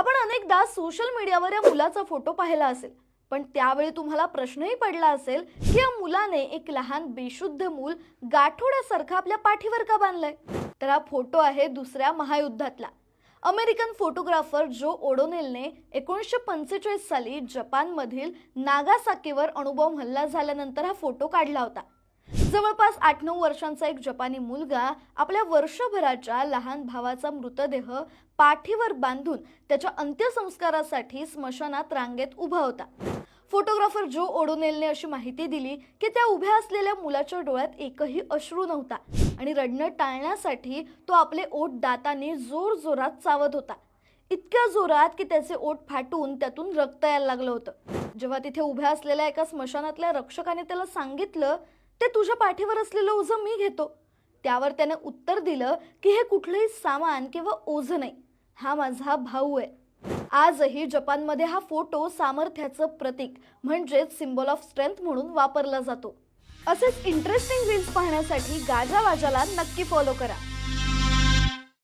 आपण अनेकदा सोशल मीडियावर या मुलाचा फोटो पाहिला असेल. पण त्यावेळी तुम्हाला प्रश्नही पडला असेल की या मुलाने एक लहान बेशुद्ध मूल गाठोड्यासारखं आपल्या पाठीवर का बांधलंय? तर हा फोटो आहे दुसऱ्या महायुद्धातला. अमेरिकन फोटोग्राफर जो ओडोनेलने एकोणीसशे पंचेचाळीस साली जपानमधील नागासाकीवर अणुबॉम्ब हल्ला झाल्यानंतर हा फोटो काढला होता. जवळपास आठ नऊ वर्षांचा एक जपानी मुलगा आपल्या वर्षभराच्या लहान भावाचा मृतदेह पाठीवर बांधून त्याच्या अंत्यसंस्कारासाठी स्मशानात रांगेत उभा होता. फोटोग्राफर जो ओडोनेलने अशी माहिती दिली की त्या उभ्या असलेल्या मुलाच्या डोळ्यात एकही अश्रू नव्हता आणि रडणं टाळण्यासाठी तो आपले ओठ दाताने जोर जोरात चावत होता. इतक्या जोरात की त्याचे ओठ फाटून त्यातून रक्त यायला लागलं होतं. जेव्हा तिथे उभ्या असलेल्या एका स्मशानातल्या रक्षकाने त्याला सांगितलं ते तुझ्या पाठीवर असलेलं ओझं मी घेतो. त्यावर त्याने उत्तर दिलं की हे कुठलंही सामान किंवा ओझं नाही. हा माझा भाऊ आहे. आजही जपानमध्ये हा फोटो सामर्थ्याचं प्रतीक म्हणजेच सिम्बॉल ऑफ स्ट्रेंथ म्हणून वापरला जातो. असेच इंटरेस्टिंग रील्स पाहण्यासाठी गाजा वाजाला नक्की फॉलो करा.